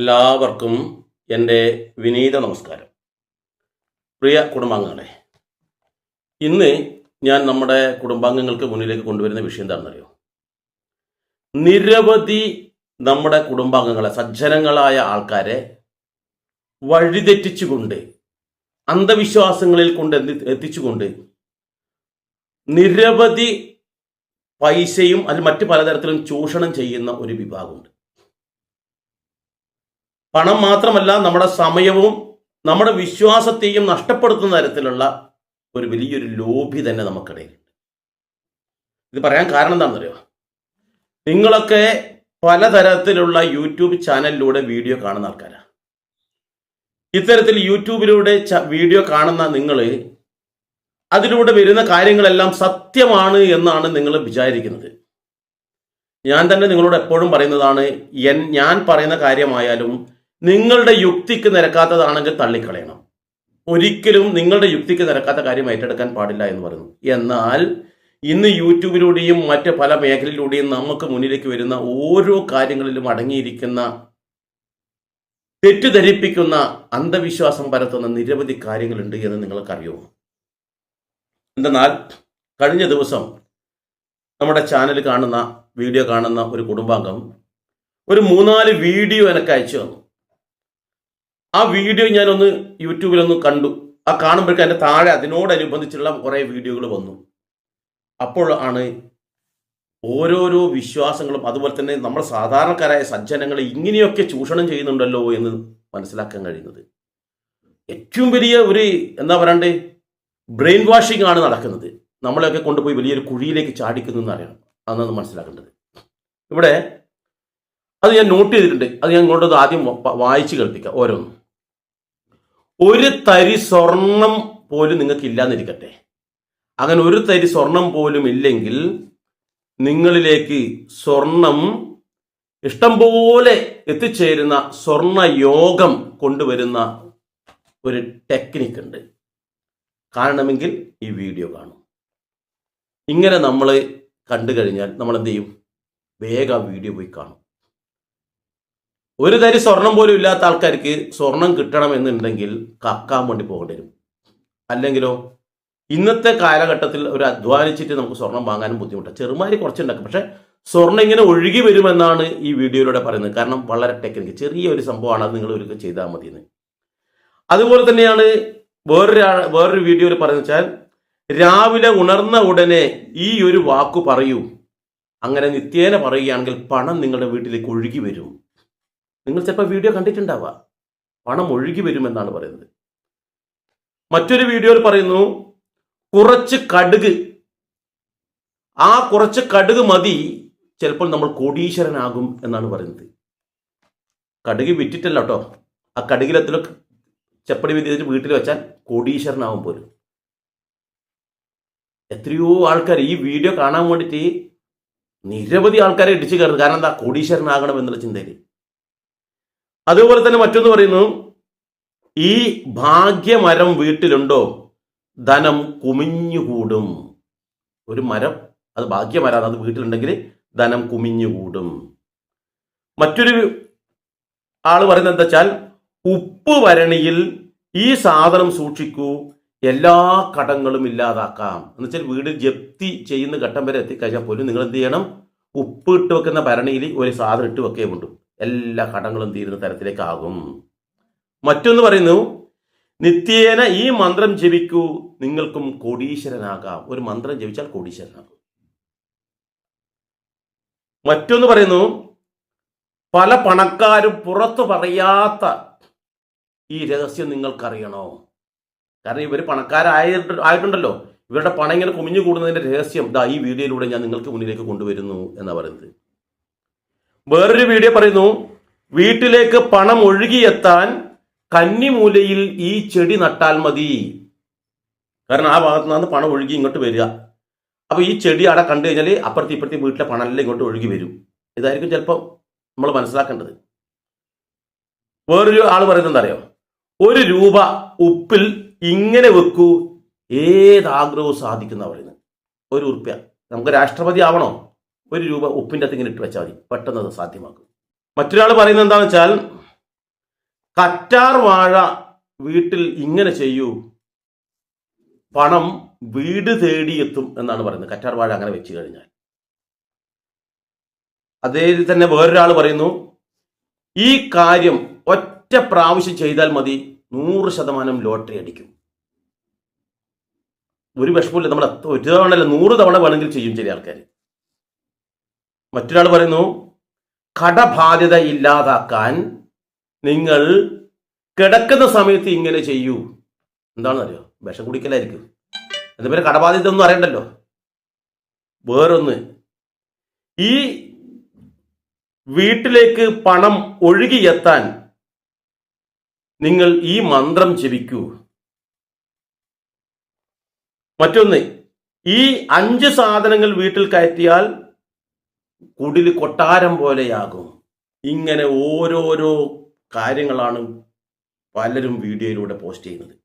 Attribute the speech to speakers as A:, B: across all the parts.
A: എല്ലാവർക്കും എന്റെ വിനീത നമസ്കാരം. പ്രിയ കുടുംബാംഗങ്ങളെ ഇന്ന് ഞാൻ നമ്മുടെ കുടുംബാംഗങ്ങൾക്ക് മുന്നിലേക്ക് കൊണ്ടുവരുന്ന വിഷയം എന്താണെന്നറിയോ? നിരവധി നമ്മുടെ കുടുംബാംഗങ്ങളെ സജ്ജനങ്ങളായ ആൾക്കാരെ വഴിതെറ്റിച്ചുകൊണ്ട് അന്ധവിശ്വാസങ്ങളിൽ കൊണ്ട് എത്തി- എത്തിച്ചുകൊണ്ട് നിരവധി പൈസയും അത് മറ്റു പലതരത്തിലും ചൂഷണം ചെയ്യുന്ന ഒരു വിഭാഗമുണ്ട്. പണം മാത്രമല്ല നമ്മുടെ സമയവും നമ്മുടെ വിശ്വാസത്തെയും നഷ്ടപ്പെടുത്തുന്ന തരത്തിലുള്ള ഒരു വലിയൊരു ലോഭി തന്നെ നമുക്കിടയിലുണ്ട്. ഇത് പറയാൻ കാരണം എന്താണെന്നറിയോ? നിങ്ങളൊക്കെ പലതരത്തിലുള്ള യൂട്യൂബ് ചാനലിലൂടെ വീഡിയോ കാണുന്ന ആൾക്കാരാണ്. ഇത്തരത്തിൽ യൂട്യൂബിലൂടെ വീഡിയോ കാണുന്ന നിങ്ങൾ അതിലൂടെ വരുന്ന കാര്യങ്ങളെല്ലാം സത്യമാണ് എന്നാണ് നിങ്ങൾ വിചാരിക്കുന്നത്. ഞാൻ തന്നെ നിങ്ങളോട് എപ്പോഴും പറയുന്നതാണ് ഞാൻ പറയുന്ന കാര്യമായാലും നിങ്ങളുടെ യുക്തിക്ക് നിരക്കാത്തതാണെങ്കിൽ തള്ളിക്കളയണം. ഒരിക്കലും നിങ്ങളുടെ യുക്തിക്ക് നിരക്കാത്ത കാര്യം ഏറ്റെടുക്കാൻ പാടില്ല എന്ന് പറയുന്നു. എന്നാൽ ഇന്ന് യൂട്യൂബിലൂടെയും മറ്റ് പല മേഖലയിലൂടെയും നമുക്ക് മുന്നിലേക്ക് വരുന്ന ഓരോ കാര്യങ്ങളിലും അടങ്ങിയിരിക്കുന്ന തെറ്റിദ്ധരിപ്പിക്കുന്ന അന്ധവിശ്വാസം പരത്തുന്ന നിരവധി കാര്യങ്ങളുണ്ട് എന്ന് നിങ്ങൾക്കറിയോ എന്തെന്നാൽ കഴിഞ്ഞ ദിവസം നമ്മുടെ ചാനൽ കാണുന്ന വീഡിയോ കാണുന്ന ഒരു കുടുംബാംഗം ഒരു മൂന്നാൽ വീഡിയോ എനിക്ക് അയച്ചു തന്നു. ആ വീഡിയോ ഞാനൊന്ന് യൂട്യൂബിലൊന്ന് കണ്ടു. ആ കാണുമ്പോഴേക്കും അതിന്റെ താഴെ അതിനോടനുബന്ധിച്ചുള്ള കുറേ വീഡിയോകൾ വന്നു. അപ്പോൾ ആണ് ഓരോരോ വിശ്വാസങ്ങളും അതുപോലെ തന്നെ നമ്മൾ സാധാരണക്കാരായ സജ്ജനങ്ങൾ ഇങ്ങനെയൊക്കെ ചൂഷണം ചെയ്യുന്നുണ്ടല്ലോ എന്ന് മനസ്സിലാക്കാൻ കഴിയുന്നത്. ഏറ്റവും വലിയ ഒരു എന്താ പറയണ്ടേ ബ്രെയിൻ വാഷിംഗ് ആണ് നടക്കുന്നത്. നമ്മളെയൊക്കെ കൊണ്ടുപോയി വലിയൊരു കുഴിയിലേക്ക് ചാടിക്കുന്നു എന്നറിയണം അതാണ് മനസ്സിലാക്കേണ്ടത്. ഇവിടെ അത് ഞാൻ നോട്ട് ചെയ്തിട്ടുണ്ട്. അത് ഞാൻ ഇങ്ങോട്ടത് ആദ്യം വായിച്ച് കേൾപ്പിക്കാം ഓരോന്നും. ഒരു തരി സ്വർണം പോലും നിങ്ങൾക്ക് ഇല്ലാന്നിരിക്കട്ടെ. അങ്ങനെ ഒരു തരി സ്വർണം പോലും ഇല്ലെങ്കിൽ നിങ്ങളിലേക്ക് സ്വർണം ഇഷ്ടംപോലെ എത്തിച്ചേരുന്ന സ്വർണ യോഗം കൊണ്ടുവരുന്ന ഒരു ടെക്നിക്ക് ഉണ്ട്. കാണണമെങ്കിൽ ഈ വീഡിയോ കാണും. ഇങ്ങനെ നമ്മൾ കണ്ടു കഴിഞ്ഞാൽ നമ്മൾ എന്ത് ചെയ്യും? വേഗം വീഡിയോ പോയി കാണും. ഒരു തരി സ്വർണം പോലും ഇല്ലാത്ത ആൾക്കാർക്ക് സ്വർണം കിട്ടണം എന്നുണ്ടെങ്കിൽ കക്കാൻ വേണ്ടി പോകേണ്ടി വരും. അല്ലെങ്കിലോ ഇന്നത്തെ കാലഘട്ടത്തിൽ ഒരു അധ്വാനിച്ചിട്ട് നമുക്ക് സ്വർണം വാങ്ങാനും ബുദ്ധിമുട്ടാണ് ചെറുമാരി കുറച്ചുണ്ടാക്കും. പക്ഷെ സ്വർണം ഇങ്ങനെ ഒഴുകി വരുമെന്നാണ് ഈ വീഡിയോയിലൂടെ പറയുന്നത്. കാരണം വളരെ ടെക്നിക്ക് ചെറിയ ഒരു സംഭവമാണ് അത് നിങ്ങൾ ഒരു ചെയ്താൽ മതിയെന്ന്. അതുപോലെ തന്നെയാണ് വേറൊരു വേറൊരു വീഡിയോയിൽ പറയുന്നത് വെച്ചാൽ രാവിലെ ഉണർന്ന ഉടനെ ഈ ഒരു വാക്കു പറയൂ. അങ്ങനെ നിത്യേന പറയുകയാണെങ്കിൽ പണം നിങ്ങളുടെ വീട്ടിലേക്ക് ഒഴുകി വരും. നിങ്ങൾ ചിലപ്പോൾ വീഡിയോ കണ്ടിട്ടുണ്ടാവുക. പണം ഒഴുകി വരുമെന്നാണ് പറയുന്നത്. മറ്റൊരു വീഡിയോയിൽ പറയുന്നു കുറച്ച് കടുക്. ആ കുറച്ച് കടുക് മതി ചിലപ്പോൾ നമ്മൾ കോടീശ്വരനാകും എന്നാണ് പറയുന്നത്. കടുക് വിറ്റിട്ടല്ല കേട്ടോ. ആ കടുകിലെത്തിലും ചെപ്പടി വിധിച്ച് വീട്ടിൽ വെച്ചാൽ കോടീശ്വരനാവും പോലും. എത്രയോ ആൾക്കാർ ഈ വീഡിയോ കാണാൻ വേണ്ടിയിട്ട് നിരവധി ആൾക്കാരെ ഇടിച്ചു കയറുന്നത്. കാരണം എന്താ? കോടീശ്വരനാകണം എന്നുള്ള ചിന്തയിൽ. അതുപോലെ തന്നെ മറ്റൊന്ന് പറയുന്നു ഈ ഭാഗ്യമരം വീട്ടിലുണ്ടോ? ധനം കുമിഞ്ഞുകൂടും. ഒരു മരം അത് ഭാഗ്യമരാണ് അത് വീട്ടിലുണ്ടെങ്കിൽ ധനം കുമിഞ്ഞുകൂടും. മറ്റൊരു ആൾ പറയുന്നത് എന്താ വെച്ചാൽ ഉപ്പ് വരണിയിൽ ഈ സാധനം സൂക്ഷിക്കൂ എല്ലാ കടങ്ങളും ഇല്ലാതാക്കാം. എന്ന് വെച്ചാൽ വീട് ജപ്തി ചെയ്യുന്ന ഘട്ടം വരെ എത്തിക്കഴിഞ്ഞാൽ പോലും നിങ്ങൾ എന്ത് ചെയ്യണം? ഉപ്പ് ഇട്ട് വെക്കുന്ന ഭരണിയിൽ ഒരു സാധനം ഇട്ട് വെക്കേ വേണ്ടു എല്ലാ കടങ്ങളും തീരുന്ന തരത്തിലേക്കാകും. മറ്റൊന്ന് പറയുന്നു നിത്യേന ഈ മന്ത്രം ജപിക്കൂ നിങ്ങൾക്കും കോടീശ്വരനാകാം. ഒരു മന്ത്രം ജപിച്ചാൽ കോടീശ്വരനാകും. മറ്റൊന്ന് പറയുന്നു പല പണക്കാരും പുറത്തു പറയാത്ത ഈ രഹസ്യം നിങ്ങൾക്കറിയണോ? കാരണം ഇവർ പണക്കാരായിട്ട് ആയിട്ടുണ്ടല്ലോ. ഇവരുടെ പണം ഇങ്ങനെ കുമിഞ്ഞു കൂടുന്നതിന്റെ രഹസ്യം ദാ ഈ വീഡിയോയിലൂടെ ഞാൻ നിങ്ങൾക്ക് മുന്നിലേക്ക് കൊണ്ടുവരുന്നു എന്നാ പറയുന്നത്. വേറൊരു വീഡിയോ പറയുന്നു വീട്ടിലേക്ക് പണം ഒഴുകിയെത്താൻ കന്നിമൂലയിൽ ഈ ചെടി നട്ടാൽ മതി. കാരണം ആ ഭാഗത്തു നിന്നാണ് പണം ഒഴുകി ഇങ്ങോട്ട് വരിക. അപ്പൊ ഈ ചെടി അവിടെ കണ്ടു കഴിഞ്ഞാൽ അപ്പുറത്തെ ഇപ്പുറത്തെ വീട്ടിലെ പണമെല്ലാം ഇങ്ങോട്ട് ഒഴുകി വരും. ഇതായിരിക്കും ചിലപ്പോൾ നമ്മൾ മനസ്സിലാക്കേണ്ടത്. വേറൊരു ആൾ പറയുന്നത് എന്താ അറിയോ? ഒരു രൂപ ഉപ്പിൽ ഇങ്ങനെ വെക്കൂ ഏതാഗ്രഹവും സാധിക്കുന്ന പറയുന്നത്. ഒരു ഉറുപ്പ്യ. നമുക്ക് രാഷ്ട്രപതി ആവണോ? ഒരു രൂപ ഉപ്പിന്റെ അകത്ത് ഇങ്ങനെ ഇട്ട് വെച്ചാൽ മതി. പെട്ടെന്ന് അത് സാധ്യമാക്കും. മറ്റൊരാൾ പറയുന്നത് എന്താണെന്ന് വെച്ചാൽ കറ്റാർ വാഴ വീട്ടിൽ ഇങ്ങനെ ചെയ്യൂ. പണം വീട് തേടിയെത്തും എന്നാണ് പറയുന്നത്. കറ്റാർ വാഴ അങ്ങനെ വെച്ച് കഴിഞ്ഞാൽ. അതേ തന്നെ വേറൊരാൾ പറയുന്നു ഈ കാര്യം ഒറ്റ പ്രാവശ്യം ചെയ്താൽ മതി നൂറ് ശതമാനം ലോട്ടറി അടിക്കും. ഒരു വിഷമമില്ല നമ്മൾ ഒരു തവണ അല്ല നൂറ് തവണ വേണമെങ്കിൽ ചെയ്യും ചില ആൾക്കാർ മറ്റൊരാൾ പറയുന്നു കടബാധ്യത ഇല്ലാതാക്കാൻ നിങ്ങൾ കിടക്കുന്ന സമയത്ത് ഇങ്ങനെ ചെയ്യൂ. എന്താണെന്നറിയോ? വിഷം കുടിക്കലായിരിക്കും. അതുപോലെ കടബാധ്യത ഒന്നും അറിയണ്ടല്ലോ. വേറൊന്ന് ഈ വീട്ടിലേക്ക് പണം ഒഴുകിയെത്താൻ നിങ്ങൾ ഈ മന്ത്രം ജപിക്കൂ. മറ്റൊന്ന് ഈ അഞ്ച് സാധനങ്ങൾ വീട്ടിൽ കയറ്റിയാൽ കുടിൽ കൊട്ടാരം പോലെയാകും. ഇങ്ങനെ ഓരോരോ കാര്യങ്ങളാണ് പലരും വീഡിയോയിലൂടെ പോസ്റ്റ് ചെയ്യുന്നത്.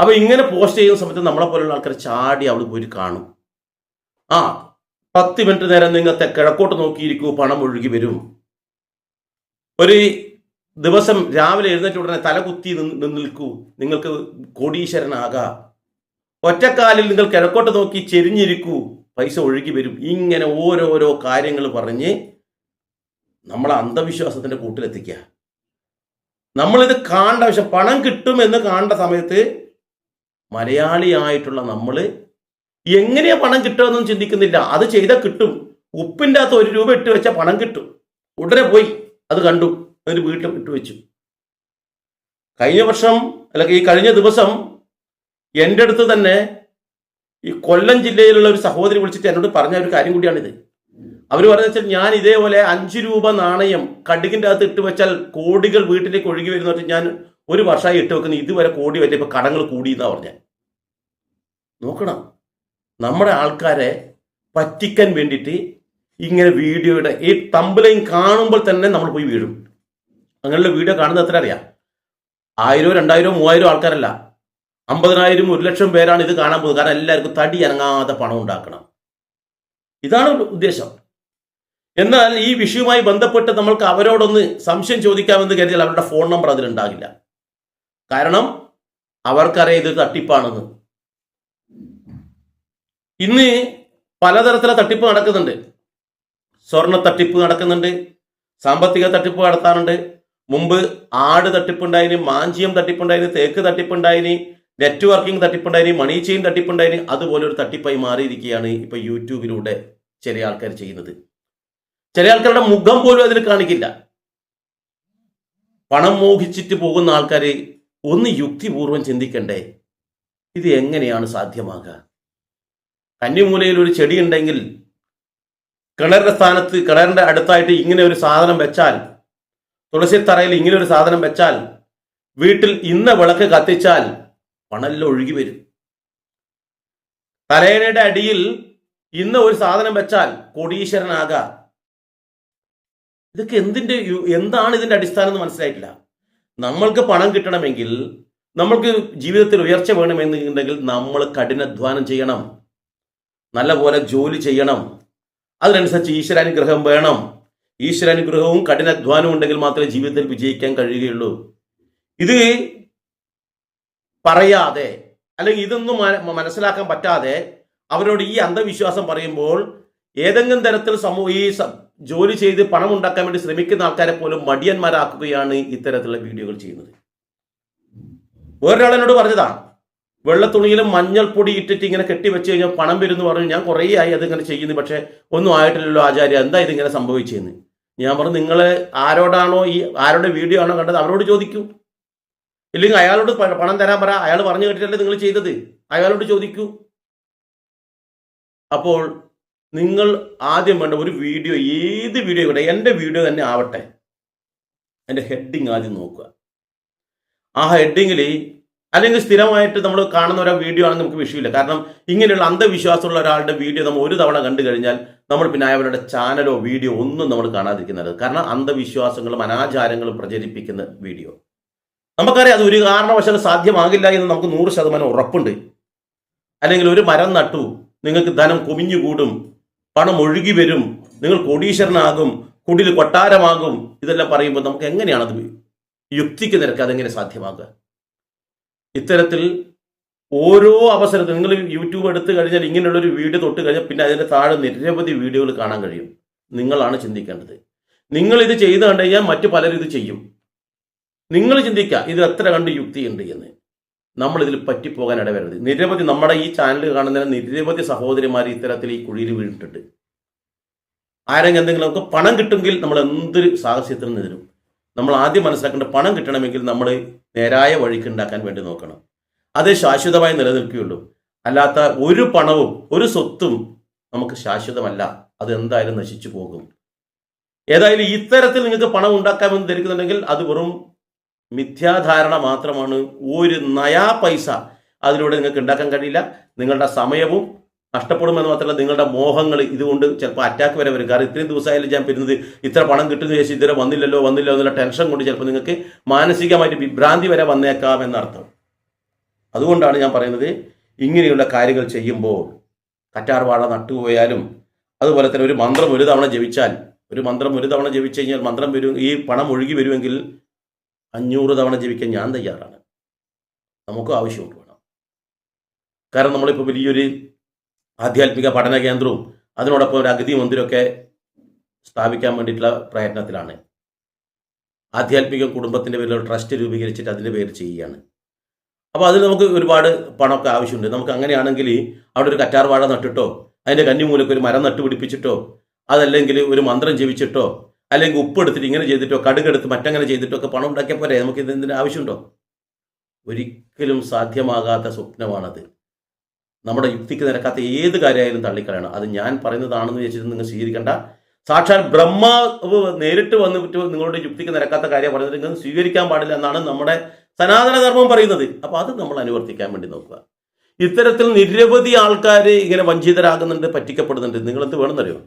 A: അപ്പൊ ഇങ്ങനെ പോസ്റ്റ് ചെയ്യുന്ന സമയത്ത് നമ്മളെ പോലുള്ള ആൾക്കാർ ചാടി അവിടെ പോയി കാണും. ആ പത്ത് മിനിറ്റ് നേരം നിങ്ങൾ തെ- കിഴക്കോട്ട് നോക്കിയിരിക്കൂ പണം ഒഴുകി വരും. ഒരു ദിവസം രാവിലെ എഴുന്നേറ്റ് ഉടനെ തലകുത്തി നിന്ന് നിൽക്കൂ. നിങ്ങൾക്ക് കോടീശ്വരനാകാം. ഒറ്റക്കാലിൽ നിങ്ങൾ കിഴക്കോട്ട് നോക്കി ചെരിഞ്ഞിരിക്കൂ. പൈസ ഒഴുകി വരും. ഇങ്ങനെ ഓരോരോ കാര്യങ്ങൾ പറഞ്ഞ് നമ്മളെ അന്ധവിശ്വാസത്തിന്റെ കൂട്ടിലെത്തിക്കുക. നമ്മളിത് കാണേണ്ട പക്ഷെ പണം കിട്ടും എന്ന് കാണേണ്ട സമയത്ത് മലയാളിയായിട്ടുള്ള നമ്മൾ എങ്ങനെയാ പണം കിട്ടുമെന്നും ചിന്തിക്കുന്നില്ല. അത് ചെയ്താൽ കിട്ടും. ഉപ്പിന്റെ അകത്ത് ഒരു രൂപ ഇട്ട് വെച്ചാൽ പണം കിട്ടും. ഉടനെ പോയി അത് കണ്ടു. എന്നിട്ട് വീട്ടിൽ ഇട്ട് വെച്ചു. കഴിഞ്ഞ വർഷം അല്ലെങ്കിൽ ഈ കഴിഞ്ഞ ദിവസം എന്റെ അടുത്ത് തന്നെ ഈ കൊല്ലം ജില്ലയിലുള്ള ഒരു സഹോദരി വിളിച്ചിട്ട് എന്നോട് പറഞ്ഞ ഒരു കാര്യം കൂടിയാണിത്. അവർ പറഞ്ഞ വെച്ചാൽ ഞാൻ ഇതേപോലെ അഞ്ച് രൂപ നാണയം കടുകിന്റെ അകത്ത് ഇട്ട് വെച്ചാൽ കോടികൾ വീട്ടിലേക്ക് ഒഴുകി വരുന്ന ഞാൻ ഒരു വർഷമായി ഇട്ട് വെക്കുന്നത് ഇതുവരെ കോടി വരെ ഇപ്പൊ കടങ്ങൾ കൂടി പറഞ്ഞ. നോക്കണം. നമ്മുടെ ആൾക്കാരെ പറ്റിക്കാൻ വേണ്ടിയിട്ട് ഇങ്ങനെ വീഡിയോയുടെ ഈ തമ്പലയും കാണുമ്പോൾ തന്നെ നമ്മൾ പോയി വീഴും. അങ്ങനെയുള്ള വീഡിയോ കാണുന്നത് എത്ര അറിയാം? ആയിരോ രണ്ടായിരോ മൂവായിരോ ആൾക്കാരല്ല. അമ്പതിനായിരം ഒരു ലക്ഷം പേരാണ് ഇത് കാണാൻ പോകുന്നത്. കാരണം എല്ലാവർക്കും തടി അനങ്ങാതെ പണം ഉണ്ടാക്കണം. ഇതാണ് ഉദ്ദേശം. എന്നാൽ ഈ വിഷയവുമായി ബന്ധപ്പെട്ട് നമ്മൾക്ക് അവരോടൊന്ന് സംശയം ചോദിക്കാമെന്ന് കരുതിയാൽ അവരുടെ ഫോൺ നമ്പർ അതിലുണ്ടാകില്ല കാരണം അവർക്കറിയാം ഇത് തട്ടിപ്പാണെന്ന്. ഇന്ന് പലതരത്തിലെ തട്ടിപ്പ് നടക്കുന്നുണ്ട്. സ്വർണ തട്ടിപ്പ് നടക്കുന്നുണ്ട്. സാമ്പത്തിക തട്ടിപ്പ് നടത്താറുണ്ട്. മുമ്പ് ആട് തട്ടിപ്പുണ്ടായിന് മാഞ്ചിയം തട്ടിപ്പുണ്ടായിന് തേക്ക് തട്ടിപ്പുണ്ടായിന് നെറ്റ്വർക്കിംഗ് തട്ടിപ്പുണ്ടായിന് മണി ചെയിൻ തട്ടിപ്പുണ്ടായിന് അതുപോലെ ഒരു തട്ടിപ്പായി മാറിയിരിക്കുകയാണ് ഇപ്പൊ യൂട്യൂബിലൂടെ ചില ആൾക്കാർ ചെയ്യുന്നത്. ചില ആൾക്കാരുടെ മുഖം പോലും അതിൽ കാണിക്കില്ല. പണം മോഹിച്ചിട്ട് പോകുന്ന ആൾക്കാർ ഒന്ന് യുക്തിപൂർവം ചിന്തിക്കണ്ടേ? ഇത് എങ്ങനെയാണ് സാധ്യമാകുക? കന്നിമൂലയിൽ ഒരു ചെടി ഉണ്ടെങ്കിൽ കിണറിന്റെ സ്ഥാനത്ത് കിണറിന്റെ അടുത്തായിട്ട് ഇങ്ങനെ ഒരു സാധനം വെച്ചാൽ തുളസി തറയിൽ ഇങ്ങനെ ഒരു സാധനം വെച്ചാൽ വീട്ടിൽ ഇന്ന വിളക്ക് കത്തിച്ചാൽ പണമെല്ലാം ഒഴുകി വരും. തലയണയുടെ അടിയിൽ ഇന്ന് ഒരു സാധനം വെച്ചാൽ കോടീശ്വരനാകാം. ഇതൊക്കെ എന്തിന്റെ എന്താണ് ഇതിന്റെ അടിസ്ഥാനം എന്ന് മനസ്സിലായിട്ടില്ല. നമ്മൾക്ക് പണം കിട്ടണമെങ്കിൽ നമ്മൾക്ക് ജീവിതത്തിൽ ഉയർച്ച വേണമെന്നുണ്ടെങ്കിൽ നമ്മൾ കഠിനാധ്വാനം ചെയ്യണം. നല്ലപോലെ ജോലി ചെയ്യണം. അതിനനുസരിച്ച് ഈശ്വരാനുഗ്രഹം വേണം. ഈശ്വരാനുഗ്രഹവും കഠിനാധ്വാനവും ഉണ്ടെങ്കിൽ മാത്രമേ ജീവിതത്തിൽ വിജയിക്കാൻ കഴിയുകയുള്ളൂ. ഇത് പറയാതെ അല്ലെങ്കിൽ ഇതൊന്നും മനസ്സിലാക്കാൻ പറ്റാതെ അവരോട് ഈ അന്ധവിശ്വാസം പറയുമ്പോൾ ഏതെങ്കിലും തരത്തിൽ സമൂഹ ഈ ജോലി ചെയ്ത് പണം ഉണ്ടാക്കാൻ വേണ്ടി ശ്രമിക്കുന്ന ആൾക്കാരെ പോലും മടിയന്മാരാക്കുകയാണ് ഇത്തരത്തിലുള്ള വീഡിയോകൾ ചെയ്യുന്നത്. വേറൊരാൾ എന്നോട് പറഞ്ഞതാ വെള്ളത്തുണിയിലും മഞ്ഞൾപ്പൊടി ഇട്ടിട്ട് ഇങ്ങനെ കെട്ടി വെച്ച് കഴിഞ്ഞാൽ പണം വരുന്നു പറഞ്ഞു ഞാൻ കുറേ ആയി അതിങ്ങനെ ചെയ്യുന്നു പക്ഷേ ഒന്നും ആയിട്ടില്ലല്ലോ ആചാര്യ എന്താ ഇതിങ്ങനെ സംഭവിച്ചതെന്ന് ഞാൻ പറഞ്ഞു നിങ്ങൾ ആരോടാണോ ഈ ആരുടെ വീഡിയോ ആണോ കണ്ടത് അവരോട് ചോദിക്കൂ. ഇല്ലെങ്കിൽ അയാളോട് പണം തരാൻ പറ. അയാൾ പറഞ്ഞു കേട്ടിട്ടല്ലേ നിങ്ങൾ ചെയ്തത്. അയാളോട് ചോദിക്കൂ. അപ്പോൾ നിങ്ങൾ ആദ്യം വേണ്ട ഒരു വീഡിയോ ഏത് വീഡിയോ ഇവിടെ എന്റെ വീഡിയോ തന്നെ ആവട്ടെ. എന്റെ ഹെഡിങ് ആദ്യം നോക്കുക. ആ ഹെഡിങ്ങിൽ അല്ലെങ്കിൽ സ്ഥിരമായിട്ട് നമ്മൾ കാണുന്ന ഒരു വീഡിയോ ആണെങ്കിൽ നമുക്ക് വിഷയമില്ല. കാരണം ഇങ്ങനെയുള്ള അന്ധവിശ്വാസമുള്ള ഒരാളുടെ വീഡിയോ നമ്മൾ ഒരു തവണ കണ്ടു കഴിഞ്ഞാൽ നമ്മൾ പിന്നെ അയാളുടെ ചാനലോ വീഡിയോ ഒന്നും നമ്മൾ കാണാതിരിക്കുന്നത് കാരണം അന്ധവിശ്വാസങ്ങളും അനാചാരങ്ങളും പ്രചരിപ്പിക്കുന്ന വീഡിയോ. നമുക്കറിയാം അത് ഒരു കാരണവശാലും സാധ്യമാകില്ല എന്ന് നമുക്ക് നൂറ് ശതമാനം ഉറപ്പുണ്ട്. അല്ലെങ്കിൽ ഒരു മരം നട്ടു നിങ്ങൾക്ക് ധനം കുമിഞ്ഞുകൂടും പണം ഒഴുകി വരും നിങ്ങൾ കോടീശ്വരനാകും കുടിൽ കൊട്ടാരമാകും ഇതെല്ലാം പറയുമ്പോൾ നമുക്ക് എങ്ങനെയാണത് യുക്തിക്ക് നിരക്ക് അതെങ്ങനെ സാധ്യമാകുക? ഇത്തരത്തിൽ ഓരോ അവസരത്തിൽ നിങ്ങൾ യൂട്യൂബ് എടുത്തു കഴിഞ്ഞാൽ ഇങ്ങനെയുള്ളൊരു വീഡിയോ തൊട്ട് കഴിഞ്ഞാൽ പിന്നെ അതിന്റെ താഴെ നിരവധി വീഡിയോകൾ കാണാൻ കഴിയും. നിങ്ങളാണ് ചിന്തിക്കേണ്ടത്. നിങ്ങൾ ഇത് ചെയ്തു കണ്ടു കഴിഞ്ഞാൽ മറ്റു പലരും ഇത് ചെയ്യും. നിങ്ങൾ ചിന്തിക്കുക ഇതിൽ എത്ര കണ്ട് യുക്തിയുണ്ട് എന്ന്. നമ്മൾ ഇതിൽ പറ്റിപ്പോകാൻ ഇടവരരുത്. നിരവധി നമ്മുടെ ഈ ചാനൽ കാണുന്ന നിരവധി സഹോദരിമാർ ഇത്തരത്തിൽ ഈ കുഴിയിൽ വീണിട്ടുണ്ട്. ആരെങ്കിലും എന്തെങ്കിലും നമുക്ക് പണം കിട്ടുമെങ്കിൽ നമ്മൾ എന്തൊരു സാഹസ്യത്തിനും നേരും നമ്മൾ ആദ്യം മനസ്സിലാക്കേണ്ട പണം കിട്ടണമെങ്കിൽ നമ്മൾ നേരായ വഴിക്ക് ഉണ്ടാക്കാൻ വേണ്ടി നോക്കണം. അത് ശാശ്വതമായി നിലനിൽക്കുകയുള്ളൂ. അല്ലാത്ത ഒരു പണവും ഒരു സ്വത്തും നമുക്ക് ശാശ്വതമല്ല. അത് എന്തായാലും നശിച്ചു പോകും. ഏതായാലും ഇത്തരത്തിൽ നിങ്ങൾക്ക് പണം ഉണ്ടാക്കാമെന്ന് ധരിക്കുന്നുണ്ടെങ്കിൽ അത് വെറും മിഥ്യാധാരണ മാത്രമാണ് ഒരു നയാ പൈസ അതിലൂടെ നിങ്ങൾക്ക് ഉണ്ടാക്കാൻ കഴിയില്ല. നിങ്ങളുടെ സമയവും നഷ്ടപ്പെടുമെന്ന് മാത്രമല്ല നിങ്ങളുടെ മോഹങ്ങൾ ഇതുകൊണ്ട് ചിലപ്പോൾ അറ്റാക്ക് വരെ വരും. കാരണം ഇത്രയും ദിവസമായാലും ഞാൻ പെരുന്നത് ഇത്ര പണം കിട്ടുന്ന ശേഷം ഇതുവരെ വന്നില്ലല്ലോ വന്നില്ലോ എന്നുള്ള ടെൻഷൻ കൊണ്ട് ചിലപ്പോൾ നിങ്ങൾക്ക് മാനസികമായിട്ട് വിഭ്രാന്തി വരെ വന്നേക്കാം എന്നർത്ഥം. അതുകൊണ്ടാണ് ഞാൻ പറയുന്നത് ഇങ്ങനെയുള്ള കാര്യങ്ങൾ ചെയ്യുമ്പോൾ കറ്റാർ വാഴ നട്ടുപോയാലും അതുപോലെ തന്നെ ഒരു മന്ത്രം ഒരു തവണ ജപിച്ചാൽ ഒരു മന്ത്രം ഒരു തവണ ജപിച്ചു കഴിഞ്ഞാൽ മന്ത്രം വരും ഈ പണം ഒഴുകി വരുമെങ്കിൽ അഞ്ഞൂറ് തവണ ജീവിക്കാൻ ഞാൻ തയ്യാറാണ്. നമുക്ക് ആവശ്യമുണ്ട് വേണം. കാരണം നമ്മളിപ്പോൾ വലിയൊരു ആധ്യാത്മിക പഠന കേന്ദ്രവും അതിനോടൊപ്പം ഒരു അഗതി മന്ദിരമൊക്കെ സ്ഥാപിക്കാൻ വേണ്ടിയിട്ടുള്ള പ്രയത്നത്തിലാണ്. ആധ്യാത്മിക കുടുംബത്തിന്റെ പേരിൽ ട്രസ്റ്റ് രൂപീകരിച്ചിട്ട് അതിന്റെ പേര് ചെയ്യുകയാണ്. അപ്പോൾ അതിന് നമുക്ക് ഒരുപാട് പണമൊക്കെ ആവശ്യമുണ്ട്. നമുക്ക് അങ്ങനെയാണെങ്കിൽ അവിടെ ഒരു കറ്റാർവാഴ നട്ടിട്ടോ അതിന്റെ കന്നിമൂലക്ക് ഒരു മരം നട്ടുപിടിപ്പിച്ചിട്ടോ അതല്ലെങ്കിൽ ഒരു മന്ത്രം ജപിച്ചിട്ടോ അല്ലെങ്കിൽ ഉപ്പ് എടുത്തിട്ട് ഇങ്ങനെ ചെയ്തിട്ടോ കടുകെടുത്ത് മറ്റങ്ങനെ ചെയ്തിട്ടോ ഒക്കെ പണം ഉണ്ടാക്കിയാൽ പോരെ? നമുക്ക് ഇതിന്റെ ആവശ്യമുണ്ടോ? ഒരിക്കലും സാധ്യമാകാത്ത സ്വപ്നമാണത്. നമ്മുടെ യുക്തിക്ക് നിരക്കാത്ത ഏത് കാര്യമായാലും തള്ളിക്കളയണം. അത് ഞാൻ പറയുന്നതാണെന്ന് വെച്ചിട്ട് നിങ്ങൾ സ്വീകരിക്കേണ്ട. സാക്ഷാൽ ബ്രഹ്മാവ് നേരിട്ട് വന്നിട്ട് നിങ്ങളുടെ യുക്തിക്ക് നിരക്കാത്ത കാര്യം പറയുന്നത് നിങ്ങൾ സ്വീകരിക്കാൻ പാടില്ല എന്നാണ് നമ്മുടെ സനാതന ധർമ്മം പറയുന്നത്. അപ്പോൾ അത് നമ്മൾ അനുവർത്തിക്കാൻ വേണ്ടി നോക്കുക. ഇത്തരത്തിൽ നിരവധി ആൾക്കാർ ഇങ്ങനെ വഞ്ചിതരാകുന്നുണ്ട് പറ്റിക്കപ്പെടുന്നുണ്ട്. നിങ്ങളെന്ത് വേണമെന്നറിയോ?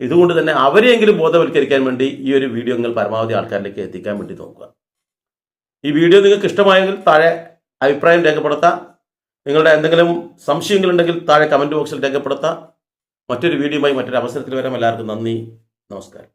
A: ഇതുകൊണ്ട് തന്നെ അവരെയെങ്കിലും ബോധവൽക്കരിക്കാൻ വേണ്ടി ഈ ഒരു വീഡിയോ നിങ്ങൾ പരമാവധി ആൾക്കാരിലേക്ക് എത്തിക്കാൻ വേണ്ടി നോക്കുക. ഈ വീഡിയോ നിങ്ങൾക്ക് ഇഷ്ടമായെങ്കിൽ താഴെ അഭിപ്രായം രേഖപ്പെടുത്താം. നിങ്ങളുടെ എന്തെങ്കിലും സംശയങ്ങളുണ്ടെങ്കിൽ താഴെ കമന്റ് ബോക്സിൽ രേഖപ്പെടുത്താം. മറ്റൊരു വീഡിയോയുമായി മറ്റൊരു അവസരത്തിൽ വരാം. എല്ലാവർക്കും നന്ദി. നമസ്കാരം.